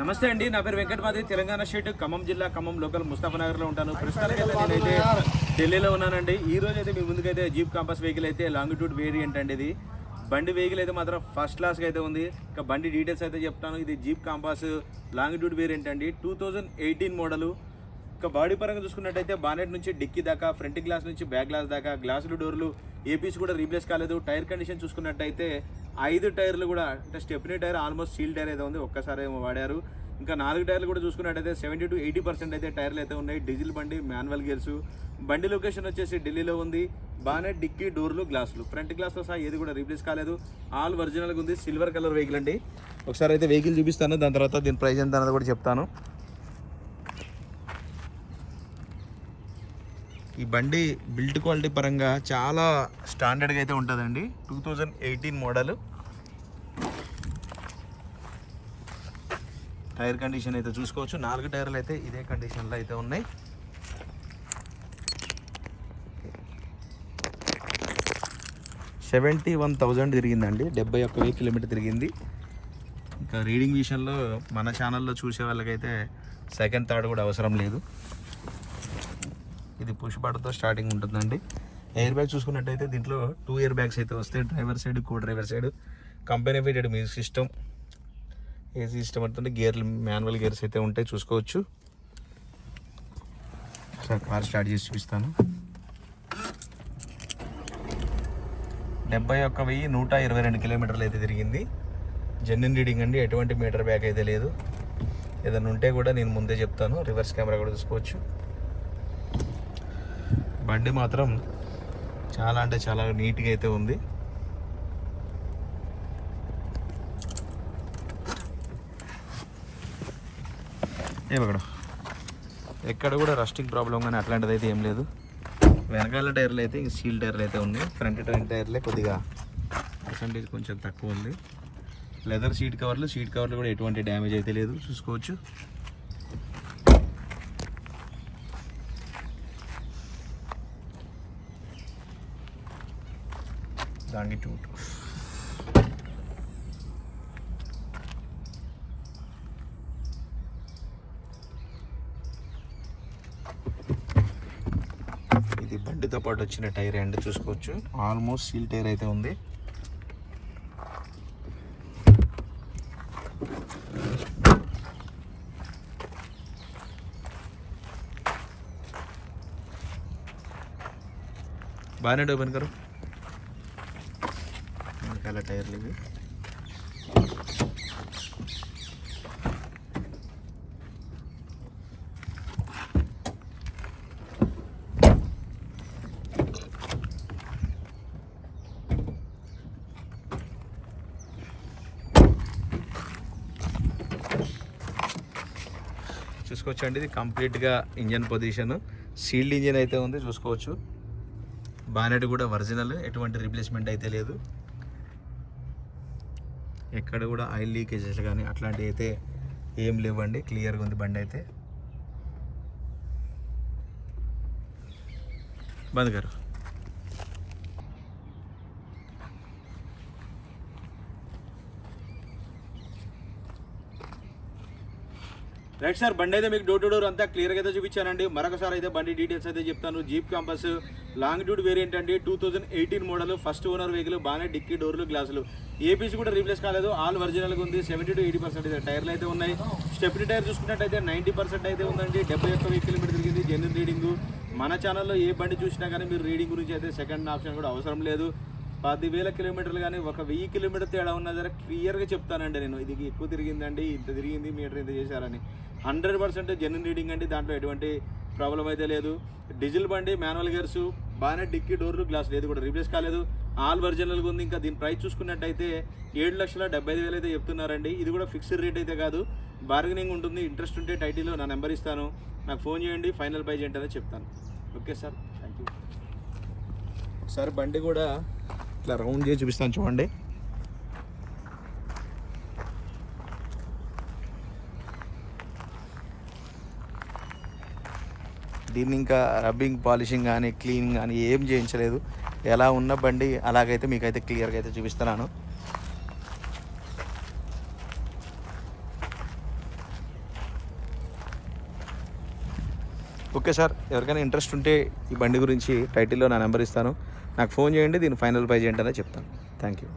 నమస్తే అండి నా పేరు వెంకటమాది తెలంగాణ స్టేట్ ఖమ్మం జిల్లా ఖమ్మం లోకల్ ముస్తాఫనగర్లో ఉంటాను. ప్రస్తుతానికి అయితే నేనైతే ఢిల్లీలో ఉన్నానండి. ఈ రోజు అయితే మీ ముందుకైతే జీప్ కాంపస్ వెహికల్ అయితే లాంగిట్యూడ్ వేరియంట్ అండి ఇది. బండి వెహికల్ అయితే మాత్రం ఫస్ట్ క్లాస్గా అయితే ఉంది. ఇంకా బండి డీటెయిల్స్ అయితే చెప్తాను. ఇది జీప్ కాంపాస్ లాంగిట్యూడ్ వేరియంట్ అండి. Two thousand eighteen model. ఇంకా బాడీ పరంగా చూసుకున్నట్టయితే బానెట్ నుంచి డిక్కీ దాకా ఫ్రంట్ గ్లాస్ నుంచి బ్యాక్ గ్లాస్ దాకా గ్లాసులు డోర్లు ఏపీస్ కూడా రీప్లేస్ కాలేదు. టైర్ కండిషన్ చూసుకున్నట్టయితే ఐదు టైర్లు కూడా అంటే stepney tyre almost seal tyre అయితే ఉంది ఒక్కసారి ఏమో వాడారు. ఇంకా నాలుగు టైర్లు కూడా చూసుకున్నట్టయితే సెవెంటీ టు ఎయిటీ పర్సెంట్ అయితే టైర్లు అయితే ఉన్నాయి. డీజిల్ బండి మాన్యువల్ గేర్స్. బండి లొకేషన్ వచ్చేసి ఢిల్లీలో ఉంది. బాగానే డిక్కీ డోర్లు గ్లాసులు. ఫ్రంట్ గ్లాస్తో సహా ఏది కూడా రీప్లేస్ కాలేదు. ఆల్ ఒరిజినల్గా ఉంది సిల్వర్ కలర్ వెహికల్ అండి. ఒకసారి అయితే వెహికల్ చూపిస్తాను దాని తర్వాత దీని ప్రైస్ ఎంత అన్నది కూడా చెప్తాను. ఈ బండి బిల్డ్ క్వాలిటీ పరంగా చాలా స్టాండర్డ్గా అయితే ఉంటుందండి. Two thousand eighteen model tyre condition అయితే చూసుకోవచ్చు. నాలుగు టైర్లు అయితే ఇదే కండిషన్లో అయితే ఉన్నాయి. సెవెంటీ వన్ థౌజండ్ తిరిగిందండి. డెబ్బై ఒక్క వెయ్యి కిలోమీటర్ తిరిగింది. ఇంకా రీడింగ్ విషయంలో మన ఛానల్లో చూసే వాళ్ళకైతే సెకండ్ థర్డ్ కూడా అవసరం లేదు. ఇది పుష్ బటన్తో స్టార్టింగ్ ఉంటుందండి. ఎయిర్ బ్యాగ్ చూసుకున్నట్టయితే దీంట్లో టూ ఇయర్ బ్యాగ్స్ అయితే వస్తాయి. Driver side co driver side company fitted music system AC system అంటే గేర్లు మాన్యువల్ గేర్స్ అయితే ఉంటాయి. చూసుకోవచ్చు. సార్ కార్ స్టార్ట్ చేసి చూపిస్తాను. డెబ్బై ఒక్క వెయ్యి నూట ఇరవై రెండు కిలోమీటర్లు అయితే తిరిగింది. జెన్యున్ రీడింగ్ అండి. ఎటువంటి మీటర్ బ్యాక్ అయితే లేదు. ఏదైనా ఉంటే కూడా నేను ముందే చెప్తాను. రివర్స్ కెమెరా కూడా చూసుకోవచ్చు. బండి మాత్రం చాలా అంటే చాలా నీట్గా అయితే ఉంది. ఏమక్కడ ఎక్కడ కూడా రస్టింగ్ ప్రాబ్లం కానీ అట్లాంటిది అయితే ఏం లేదు. వెనకాల టైర్లు అయితే స్టీల్ టైర్లు అయితే ఉన్నాయి. ఫ్రంట్ టైర్ టైర్లే కొద్దిగా పర్సంటేజ్ కొంచెం తక్కువ ఉంది. లెదర్ సీట్ కవర్లు సీట్ కవర్లు కూడా ఎటువంటి డ్యామేజ్ అయితే లేదు. చూసుకోవచ్చు. లాంగిట్యూడ్ ఇది బండితో పాటు వచ్చిన టైర్ ఎండ్ చూసుకోవచ్చు. ఆల్మోస్ట్ సీల్ టైర్ అయితే ఉంది. బాగానే ఓపెన్ గారు? రకాల టైర్లు ఇవి. చూసుకోవచ్చు అండి ఇది కంప్లీట్గా ఇంజన్ పొజిషన్. సీల్డ్ ఇంజన్ అయితే ఉంది చూసుకోవచ్చు. బానెట్ కూడా ఒరిజినల్ ఎటువంటి రీప్లేస్మెంట్ అయితే లేదు. ఎక్కడ కూడా ఆయిల్ లీకేజెస్ కానీ అట్లాంటివి అయితే ఏం లేవండి. క్లియర్గా ఉంది బండి అయితే. బంద్ గారు. రైట్ సార్ బండి అయితే మీకు డోర్ టు డోర్ అంతా క్లియర్గా అయితే చూపించానండి. మరొకసారి అయితే బండి డీటెయిల్స్ అయితే చెప్తాను. Jeep compass longitude variant అండి. Two thousand eighteen model first owner vehicle బాగానే డిక్కీ డోర్లు గ్లాసులు ఏపీసీ కూడా రీప్లేస్ కాలేదు. ఆల్ ఒరిజినల్గా ఉంది. సెవెంటీ టు ఎయిటీ పర్సెంట్ అయితే టైర్లు అయితే ఉన్నాయి. స్టెప్నీ టైర్ చూసుకున్నట్టయితే నైంటీ పర్సెంట్ అయితే ఉందండి. డెబ్బై ఒక్క వెయ్యి కిలోమీటర్ తిరిగింది. జెన్యున్ రీడింగ్ మన ఛానల్లో ఏ బండి చూసినా కానీ మీరు రీడింగ్ గురించి అయితే సెకండ్ ఆప్షన్ కూడా అవసరం లేదు. పదివేల కిలోమీటర్లు కానీ ఒక వెయ్యి కిలోమీటర్ తేడా ఉన్న దగ్గర క్లియర్గా చెప్తానండి నేను. ఇది ఎక్కువ తిరిగిందండి ఇంత తిరిగింది మీటర్ ఇంత చేశారని. హండ్రెడ్ పర్సెంట్ జెన్యున్ రీడింగ్ అండి. దాంట్లో ఎటువంటి ప్రాబ్లం అయితే లేదు. డీజిల్ బండి మాన్యువల్ గేర్స్ బాగానే డిక్కీ డోర్లు గ్లాస్ లేదు కూడా రీప్లేస్ కాలేదు. ఆల్ ఒరిజినల్గా ఉంది. ఇంకా దీని ప్రైస్ చూసుకున్నట్టయితే ఏడు లక్షల డెబ్బై ఐదు వేలు అయితే చెప్తున్నారండి. ఇది కూడా ఫిక్స్డ్ రేట్ అయితే కాదు. బార్గెనింగ్ ఉంటుంది. ఇంట్రెస్ట్ ఉంటే టైటిల్లో నా నెంబర్ ఇస్తాను. నాకు ఫోన్ చేయండి. ఫైనల్ ప్రైజ్ ఏంటనే చెప్తాను. Okay sir thank you sir బండి కూడా ఇట్లా రౌండ్ చేసి చూపిస్తాను చూడండి. దీన్ని ఇంకా రబ్బింగ్ పాలిషింగ్ కానీ క్లీనింగ్ కానీ ఏం చేయించలేదు. ఎలా ఉన్న బండి అలాగైతే మీకైతే క్లియర్గా అయితే చూపిస్తున్నాను. ఓకే సార్ ఎవరికైనా ఇంట్రెస్ట్ ఉంటే ఈ బండి గురించి టైటిల్లో నా నెంబర్ ఇస్తాను. నాకు ఫోన్ చేయండి దీన్ని ఫైనల్ ప్రైజ్ ఏంటనే చెప్తాను. Thank you